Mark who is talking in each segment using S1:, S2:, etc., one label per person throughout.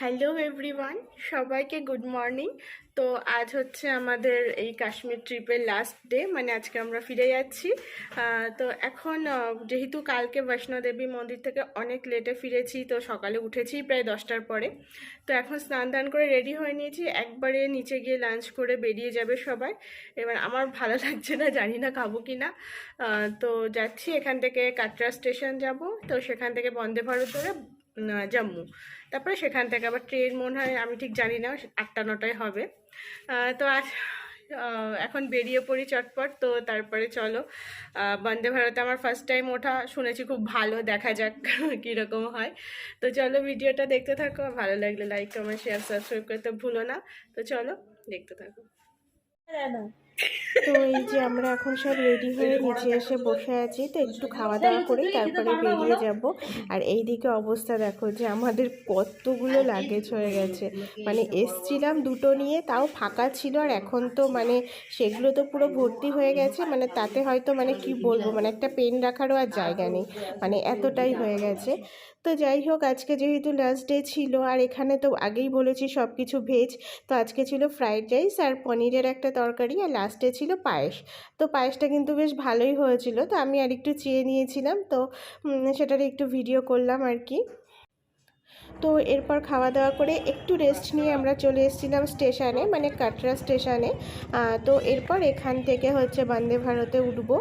S1: Hello everyone, সবাইকে good morning. তো আজ হচ্ছে আমাদের এই কাশ্মীর ট্রিপের লাস্ট ডে মানে আজকে আমরা ফিরে যাচ্ছি। তো এখন যেহেতু কালকে বৈষ্ণোদেবী মন্দির থেকে অনেক লেটে ফিরেছি, তো সকালে উঠেছি প্রায় দশটার পরে। তো এখন স্নান দান করে রেডি হয়ে নিয়েছি, একবারে নিচে গিয়ে লাঞ্চ করে বেরিয়ে যাবে সবাই। এবার আমার ভালো লাগছে না, জানি না খাব কি না। তো যাচ্ছি, এখান থেকে কাটরা স্টেশন যাব। তো সেখান থেকে বন্দে ভারত ধরে জম্মু। তারপরে সেখান থেকে আবার ট্রেন মনে হয়, আমি ঠিক জানি না, আটটা, নটায় হবে। তো আজ এখন বেরিয়ে পড়ি চটপট, তো তারপরে চলো। বন্দে ভারতে, আমার ফার্স্ট টাইম ওঠা, শুনেছি খুব ভালো, দেখা যাক কীরকম হয়। তো চলো ভিডিওটা দেখতে থাকো, ভালো লাগলে লাইক কমেন্ট শেয়ার সাবস্ক্রাইব করতে ভুলো না। তো চলো, দেখতে থাকো। তো এই যে আমরা এখন সব রেডি হয়ে নিচে এসে বসে আছি, তো একটু খাওয়া দাওয়া করে তারপরে বেরিয়ে যাব। আর এই দিকে অবস্থা দেখো যে আমাদের কতগুলো লাগেজ হয়ে গেছে। মানে এসছিলাম দুটো নিয়ে, তাও ফাঁকা ছিল আর এখন তো মানে সেগুলো তো পুরো ভর্তি হয়ে গেছে মানে তাতে হয়তো মানে কি বলব মানে একটা পেন রাখারও আর জায়গা নেই মানে এতটাই হয়ে গেছে। তো যাই হোক, আজকে যেহেতু লাস্ট ডে ছিল, আর এখানে তো আগেই বলেছি সব কিছু ভেজ তো আজকে ছিল ফ্রাইড রাইস আর পনিরের একটা তরকারি, আর লাস্টে ছিল পায়েস। তো পায়েসটা কিন্তু বেশ ভালোই হয়েছিল। তো আমি আর একটু চেয়ে নিয়েছিলাম। তো সেটার একটু ভিডিও করলাম আর কি। তো এরপর খাওয়া দাওয়া করে একটু রেস্ট নিয়ে আমরা চলে এসেছিলাম স্টেশনে মানে কাটরা স্টেশনে তো এরপর এখান থেকে হচ্ছে বন্দে ভারতে উঠবো।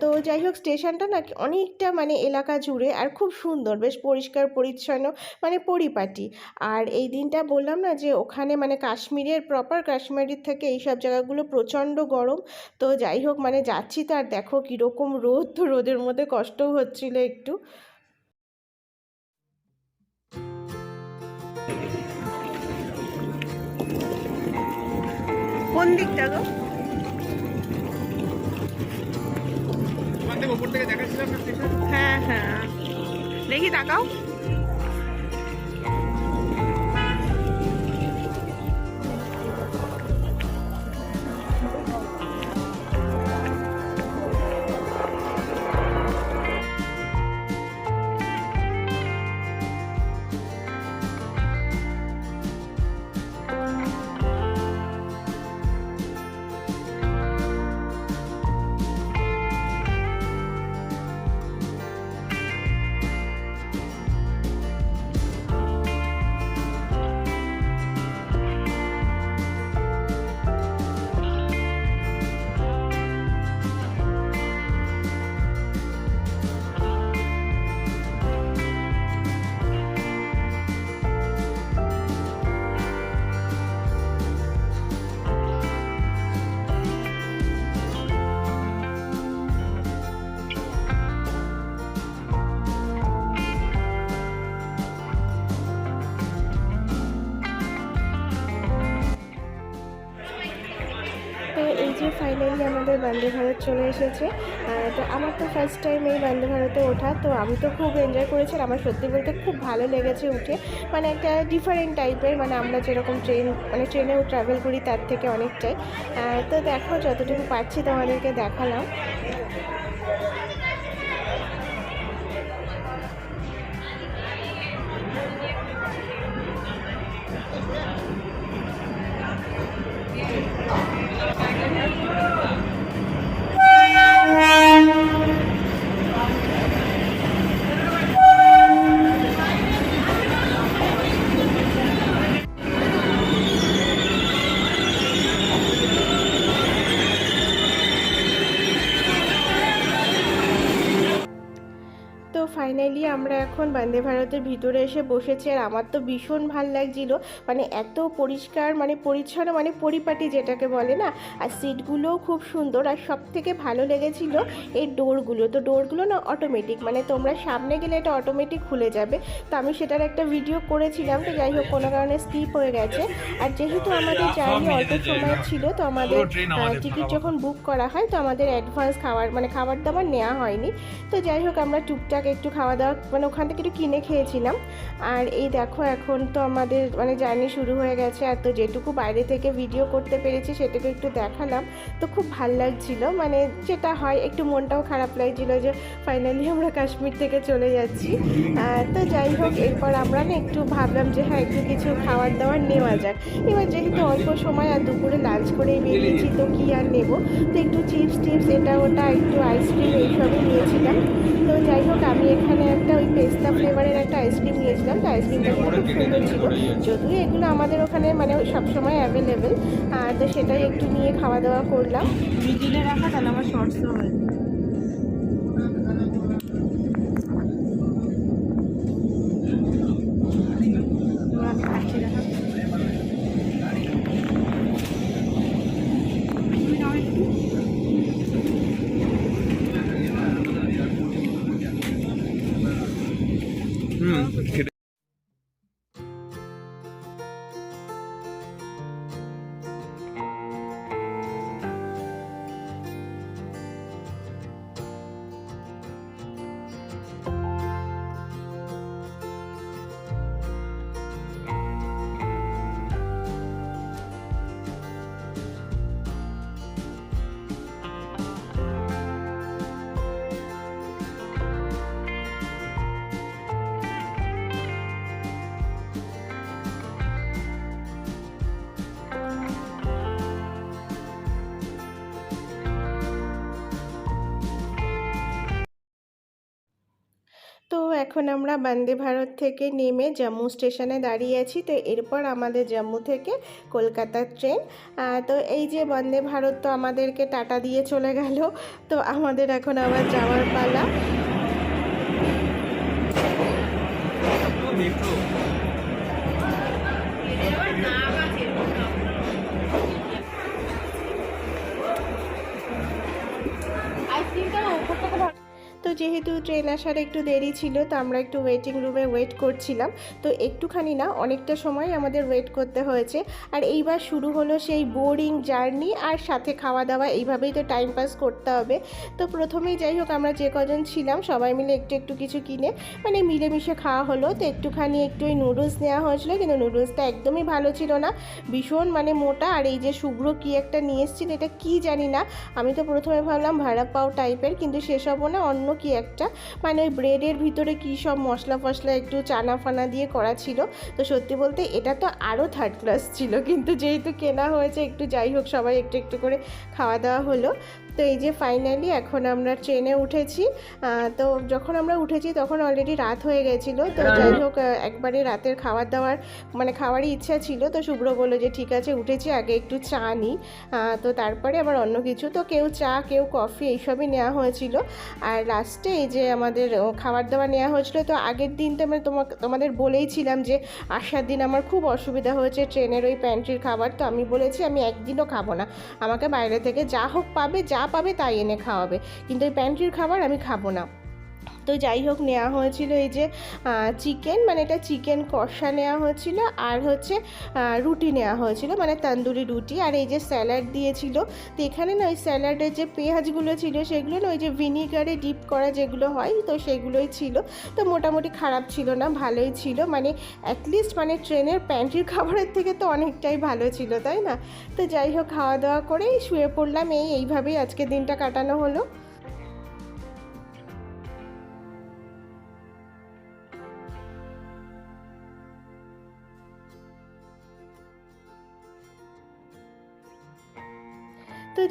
S1: তো যাই হোক স্টেশনটা না অনেকটা মানে এলাকা জুড়ে আর খুব সুন্দর, বেশ পরিষ্কার, পরিচ্ছন্ন মানে পরিপাটি। আর এই দিনটা বললাম না যে ওখানে মানে কাশ্মীরের প্রপার কাশ্মীরের থেকে এই সব জায়গাগুলো প্রচণ্ড গরম। তো যাই হোক মানে যাচ্ছি তো আর দেখো কীরকম রোদ, তো রোদের মধ্যে কষ্টও হচ্ছিল একটু। কোন দিকটা গো? হ্যাঁ হ্যাঁ। দেখি তাকাও। আমাদের বন্দে ভারত চলে এসেছে। তো আমার তো ফার্স্ট টাইম এই বন্দে ভারতে ওঠা, তো আমি তো খুব এনজয় করেছি আমার সত্যি বলতে খুব ভালো লেগেছে উঠে। মানে একটা ডিফারেন্ট টাইপের মানে আমরা যেরকম ট্রেন মানে ট্রেনেও ট্রাভেল করি, তার থেকে অনেকটাই। তো দেখো, যতটুকু পারছি তোমাদেরকে দেখালাম। বন্দে ভারতের ভিতরে এসে বসেছি আর আমার তো ভীষণ ভালো লাগছিল। মানে এত পরিষ্কার মানে পরিচ্ছন্ন মানে পরিপাটি যেটাকে বলে না? আর সিটগুলোও খুব সুন্দর আর সব থেকে ভালো লেগেছিল এই ডোরগুলো। তো ডোরগুলো না অটোমেটিক মানে তোমরা সামনে গেলে এটা অটোমেটিক খুলে যাবে। তো আমি সেটার একটা ভিডিও করেছিলাম তো যাই হোক কোনো কারণে স্কিপ হয়ে গেছে। আর যেহেতু আমাদের জার্নি অল্প সময় ছিল তো আমাদের টিকিট যখন বুক করা হয় তো আমাদের অ্যাডভান্স খাবার মানে খাবার দাবার নেওয়া হয়নি। তো যাই হোক আমরা টুকটাক একটু খাওয়া দাওয়া মানে ওখান থেকে একটু কিনে খেয়েছিলাম। আর এই দেখো, এখন তো আমাদের মানে জার্নি শুরু হয়ে গেছে। আর তো যেটুকু বাইরে থেকে ভিডিও করতে পেরেছি সেটুকু একটু দেখালাম। তো খুব ভালো লাগছিল। মানে যেটা হয়, একটু মনটাও খারাপ লাগছিল যে ফাইনালি আমরা কাশ্মীর থেকে চলে যাচ্ছি। তো যাই হোক, এরপর আমরা না একটু ভাবলাম যে হ্যাঁ একটু কিছু খাবার দাবার নেওয়া যাক। এবার যেহেতু অল্প সময় আর দুপুরে লাঞ্চ করেই বেরিয়েছি, তো কী আর নেব? তো একটু চিপস টিপস, এটা ওটা, একটু আইসক্রিম এইসবই নিয়েছিলাম। তো যাই হোক, আমি এখানে একটা ওই পেস্তা ফ্লেভারের একটা আইসক্রিম নিয়েছিলাম। তো আইসক্রিমটা খুব সুন্দর ছিল। যদিও এগুলো আমাদের ওখানে মানে সবসময় অ্যাভেলেবেল তো সেটাই একটু নিয়ে খাওয়া দাওয়া করলাম।
S2: রাখা, তাহলে আমার শর্টসও হয়
S1: তো এখন আমরা বন্দে ভারত থেকে নেমে জম্মু স্টেশনে দাঁড়িয়ে আছি। তো এরপর আমাদের জম্মু থেকে কলকাতার ট্রেন। তো এই যে বন্দে ভারত তো আমাদেরকে টাটা দিয়ে চলে গেল। তো আমাদের এখন আবার যাওয়ার পালা। যেহেতু ট্রেন আসার একটু দেরি ছিল, তো আমরা একটু ওয়েটিং রুমে ওয়েট করছিলাম। তো একটুখানি না, অনেকটা সময় আমাদের ওয়েট করতে হয়েছে। আর এইবার শুরু হলো সেই বোরিং জার্নি আর সাথে খাওয়া দাওয়া এইভাবেই তো টাইম পাস করতে হবে। তো প্রথমেই যাই হোক, আমরা যে কজন ছিলাম, সবাই মিলে একটু একটু কিছু কিনে মানে মিলেমিশে খাওয়া হলো। তো একটুখানি একটু ওই নুডলস নেওয়া হয়েছিল, কিন্তু নুডলসটা একদমই ভালো ছিল না। ভীষণ মানে মোটা, আর এই যে শুভ্র কি একটা নিয়ে এসেছিল, এটা কি জানি না। আমি তো প্রথমে ভাবলাম ভাড়া পাও টাইপের কিন্তু সেসবও না, অন্য কি একটা? মানে ওই ব্রেডের ভিতরে কী সব মশলা ফসলা একটু চানা ফানা দিয়ে করা ছিল? তো সত্যি বলতে এটা তো আরও থার্ড ক্লাস ছিল। কিন্তু যেহেতু কেনা হয়েছে, একটু যাই হোক, সবাই একটু একটু করে খাওয়া দাওয়া হলো। তো এই যে ফাইনালি এখন আমরা ট্রেনে উঠেছি। তো যখন আমরা উঠেছি তখন অলরেডি রাত হয়ে গেছিল। তো যাই হোক একবারে রাতের খাবার দাবার মানে খাওয়ারই ইচ্ছা ছিল। তো শুভ্র বলল যে ঠিক আছে উঠেছি আগে একটু চা নিই তো তারপরে আবার অন্য কিছু। তো কেউ চা কেউ কফি এইসবই নেওয়া হয়েছিল। আর লাস্টে এই যে আমাদের খাবার দাবার নেওয়া হয়েছিল তো আগের দিন তো আমি তোমাকে তোমাদের বলেইছিলাম যে আসার দিন আমার খুব অসুবিধা হয়েছে ট্রেনের ওই প্যান্ট্রির খাবার। তো আমি বলেছি আমি একদিনও খাব না। আমাকে বাইরে থেকে যা হোক পাবে যা পাবে তাই এনে খাওয়াবে। কিন্তু ওই প্যান্ট্রির খাবার আমি খাব না। তো যাই হোক নেওয়া হয়েছিল এই যে চিকেন মানে এটা চিকেন কষা নেওয়া হয়েছিল আর হচ্ছে রুটি নেওয়া হয়েছিল মানে তন্দুরি রুটি আর এই যে স্যালাড দিয়েছিল। তো এখানে না ওই স্যালাডের যে পেঁয়াজগুলো ছিল, সেগুলো না ওই যে ভিনিগারে ডিপ করা যেগুলো হয়, তো সেগুলোই ছিল। তো মোটামুটি খারাপ ছিল না, ভালোই ছিল মানে অ্যাটলিস্ট মানে ট্রেনের প্যান্ট্রির খাবারের থেকে তো অনেকটাই ভালো ছিল, তাই না? তো যাই হোক, খাওয়া দাওয়া করেই শুয়ে পড়লাম, এই এইভাবেই আজকে দিনটা কাটানো হলো।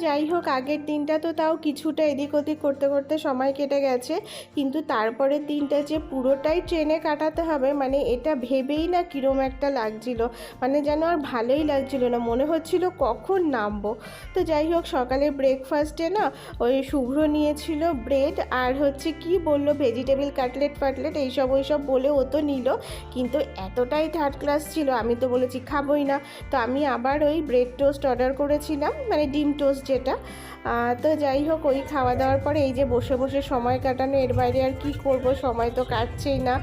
S1: যাই হোক, আগের দিনটা তো তাও কিছুটা এদিক ওদিক করতে করতে সময় কেটে গেছে। কিন্তু তারপরের দিনটা যে পুরোটাই ট্রেনে কাটাতে হবে মানে এটা ভেবেই না কীরম একটা লাগছিল। মানে যেন আর ভালোই লাগছিল না, মনে হচ্ছিল কখন নামবো। তো যাই হোক সকালে ব্রেকফাস্টে না ওই শুভ্র নিয়েছিল ব্রেড আর হচ্ছে কি বলল ভেজিটেবল কাটলেট ফাটলেট, এইসব ওইসব বলে ও তো নিল। কিন্তু এতটাই থার্ড ক্লাস ছিল, আমি তো বলেছি খাবোই না। তো আমি আবার ওই ব্রেড টোস্ট অর্ডার করেছিলাম মানে ডিম টোস্ট যেটা তো যাই হোক, ওই খাওয়া দাওয়ার পরে এই যে বসে বসে সময় কাটানো, এর বাইরে আর কি করব, সময় তো কাটছেই না,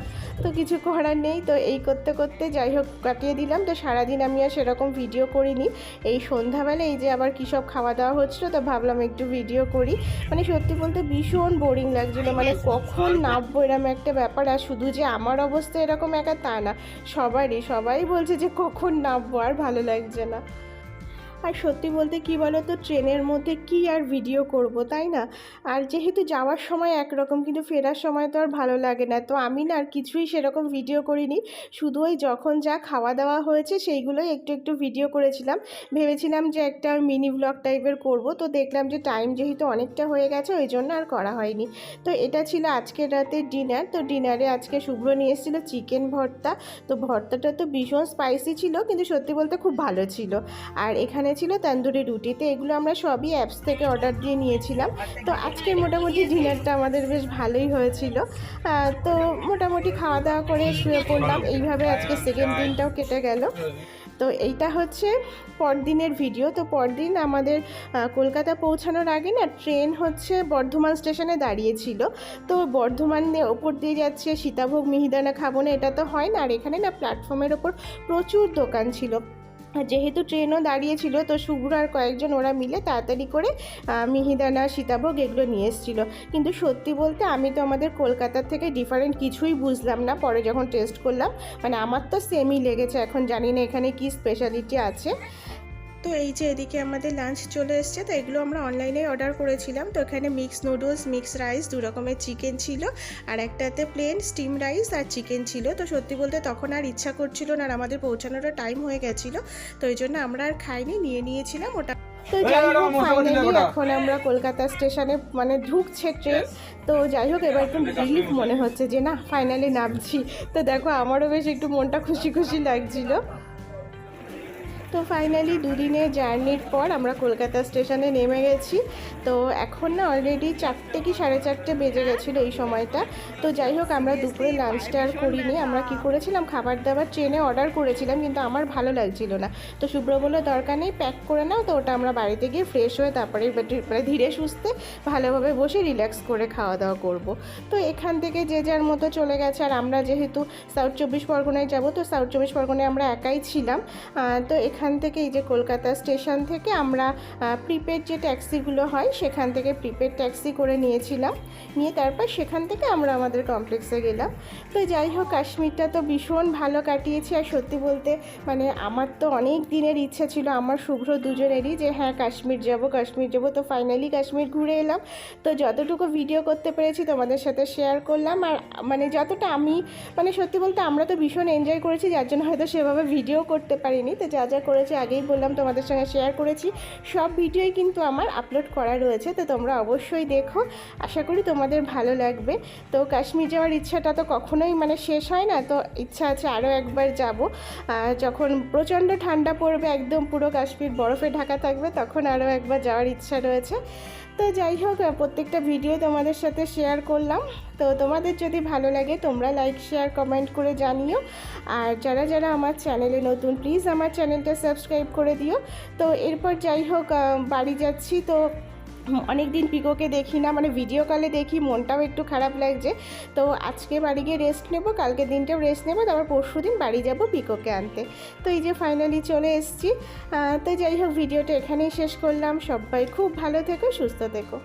S1: তো কিছু করার নেই। তো এই করতে করতে যাই হোক, কাটিয়ে দিলাম। তো সারাদিন আমি আর সেরকম ভিডিও করিনি। এই সন্ধ্যাবেলা এই যে আবার কী সব খাওয়া দাওয়া হচ্ছিল, তো ভাবলাম একটু ভিডিও করি। মানে সত্যি বলতে ভীষণ বোরিং লাগছিল। মানে কখন নামবো এরকম একটা ব্যাপার, আর শুধু যে আমার অবস্থা এরকম একা তা না। সবারই, সবাই বলছে যে কখন নামবো, আর ভালো লাগছে না। আর সত্যি বলতে কি বলো তো ট্রেনের মধ্যে কি আর ভিডিও করব, তাই না? আর যেহেতু যাওয়ার সময় একরকম, কিন্তু ফেরার সময় তো আর ভালো লাগে না। তো আমি না আর কিছুই সেরকম ভিডিও করিনি। শুধু ওই যখন যা খাওয়া দাওয়া হয়েছে, সেইগুলোই একটু একটু ভিডিও করেছিলাম। ভেবেছিলাম যে একটা মিনি ব্লগ টাইপের করব। তো দেখলাম যে টাইম যেহেতু অনেকটা হয়ে গেছে, ওই জন্য আর করা হয়নি। তো এটা ছিল আজকের রাতের ডিনার তো ডিনারে আজকে শুভ্র নিয়ে এসেছিল চিকেন ভর্তা। তো ভর্তাটা তো ভীষণ স্পাইসি ছিল, কিন্তু সত্যি বলতে খুব ভালো ছিল। আর এখানে ছিল তন্দুরি রুটি তো এগুলো আমরা সবই অ্যাপস থেকে অর্ডার দিয়ে নিয়েছিলাম। তো আজকের মোটামুটি ডিনারটা আমাদের বেশ ভালোই হয়েছিল। তো মোটামুটি খাওয়া দাওয়া করে শুয়ে পড়লাম। এইভাবে আজকে সেকেন্ড দিনটাও কেটে গেল। তো এইটা হচ্ছে পরদিনের ভিডিও তো পরদিন আমাদের কলকাতা পৌঁছানোর আগে না ট্রেন হচ্ছে বর্ধমান স্টেশনে দাঁড়িয়েছিল। তো বর্ধমানে ওপর দিয়ে যাচ্ছে সীতাভোগ মিহিদানা খাব না, এটা তো হয় না। আর এখানে না প্ল্যাটফর্মের ওপর প্রচুর দোকান ছিল। যেহেতু ট্রেনও দাঁড়িয়েছিল তো শুভ্র আর কয়েকজন ওরা মিলে তাড়াতাড়ি করে মিহিদানা, সীতাভোগ এগুলো নিয়ে এসেছিল। কিন্তু সত্যি বলতে আমি তো আমাদের কলকাতার থেকে ডিফারেন্ট কিছুই বুঝলাম না। পরে যখন টেস্ট করলাম মানে আমার তো সেমই লেগেছে, এখন জানি না এখানে কি স্পেশালিটি আছে। তো এই যে এদিকে আমাদের লাঞ্চ চলে এসছে তো এগুলো আমরা অনলাইনে অর্ডার করেছিলাম। তো এখানে মিক্স নুডলস মিক্স রাইস দু রকমের চিকেন ছিল আর একটাতে প্লেন স্টিম রাইস আর চিকেন ছিল। তো সত্যি বলতে তখন আর ইচ্ছা করছিল না আর আমাদের পৌঁছানোরও টাইম হয়ে গেছিল তো ওই জন্য আমরা আর খাইনি নিয়ে নিয়েছিলাম ওটা। তো যাই হোক ফাইনালি এখন আমরা কলকাতা স্টেশনে মানে ঢুকছে ট্রেন তো যাই হোক এবার একটু রিলিফ মনে হচ্ছে যে না ফাইনালি নামছি। তো দেখো আমারও বেশ একটু মনটা খুশি খুশি লাগছিল। তো ফাইনালি দুদিনের জার্নির পর আমরা কলকাতা স্টেশনে নেমে গেছি। তো এখন না অলরেডি চারটে কি সাড়ে চারটে বেজে গেছিল এই সময়টা। তো যাই হোক, আমরা দুপুরে লাঞ্চটা আর করিনি। আমরা কি করেছিলাম, খাবার দাবার ট্রেনে অর্ডার করেছিলাম, কিন্তু আমার ভালো লাগছিল না। তো শুভ্র বলল, দরকার নেই প্যাক করে নাও। তো ওটা আমরা বাড়িতে গিয়ে ফ্রেশ হয়ে তারপরে মানে ধীরে সুস্থে ভালোভাবে বসে রিল্যাক্স করে খাওয়া দাওয়া করব। তো এখান থেকে যে যার মতো চলে গেছে। আর আমরা যেহেতু সাউথ চব্বিশ পরগনায় যাব, তো সাউথ চব্বিশ পরগনায় আমরা একাই ছিলাম। তো এখান থেকে এই যে কলকাতা স্টেশন থেকে আমরা প্রিপেড যে ট্যাক্সিগুলো হয়, সেখান থেকে প্রিপেড ট্যাক্সি করে নিয়েছিলাম। নিয়ে তারপর সেখান থেকে আমরা আমাদের কমপ্লেক্সে গেলাম। তো যাই হোক, কাশ্মীরটা তো ভীষণ ভালো কাটিয়েছি। আর সত্যি বলতে মানে আমার তো অনেক দিনের ইচ্ছা ছিল, আমার শুভ্র দুজনেরই যে হ্যাঁ কাশ্মীর যাব কাশ্মীর যাব। তো ফাইনালি কাশ্মীর ঘুরে এলাম। তো যতটুকু ভিডিও করতে পেরেছি, তোমাদের সাথে শেয়ার করলাম। আর মানে যতটা আমি মানে সত্যি বলতে আমরা তো ভীষণ এনজয় করেছি, যার জন্য হয়তো সেভাবে ভিডিও করতে পারিনি। তো যা যা করেছি, আগেই বললাম তোমাদের সঙ্গে শেয়ার করেছি। সব ভিডিওই কিন্তু আমার আপলোড করা রয়েছে, তো তোমরা অবশ্যই দেখো। আশা করি তোমাদের ভালো লাগবে। তো কাশ্মীর যাওয়ার ইচ্ছাটা তো কখনোই মানে শেষ হয় না, তো ইচ্ছা আছে আরও একবার যাব। যখন প্রচণ্ড ঠান্ডা পড়বে, একদম পুরো কাশ্মীর বরফে ঢাকা থাকবে, তখন আরও একবার যাওয়ার ইচ্ছা রয়েছে। তো যাই হোক প্রত্যেকটা ভিডিও তোমাদের সাথে শেয়ার করলাম। তো তোমাদের যদি ভালো লাগে, তোমরা লাইক শেয়ার কমেন্ট করে জানিও। আর যারা যারা আমার চ্যানেলে নতুন প্লিজ আমার চ্যানেলটা সাবস্ক্রাইব করে দিও। তো এরপর যাই হোক বাড়ি যাচ্ছি। তো অনেক দিন পিকোকে দেখি না মানে ভিডিও কলে দেখি, মনটাও একটু খারাপ লাগছে। তো আজকে বাড়ি গিয়ে রেস্ট নেব কালকে দিনটাও রেস্ট নেব, তারপর পরশু দিন বাড়ি যাব পিকোকে আনতে। তো এই যে ফাইনালি চলে এসেছি। তো যাই হোক ভিডিওটা এখানেই শেষ করলাম। সবাই খুব ভালো থেকো, সুস্থ থেকো।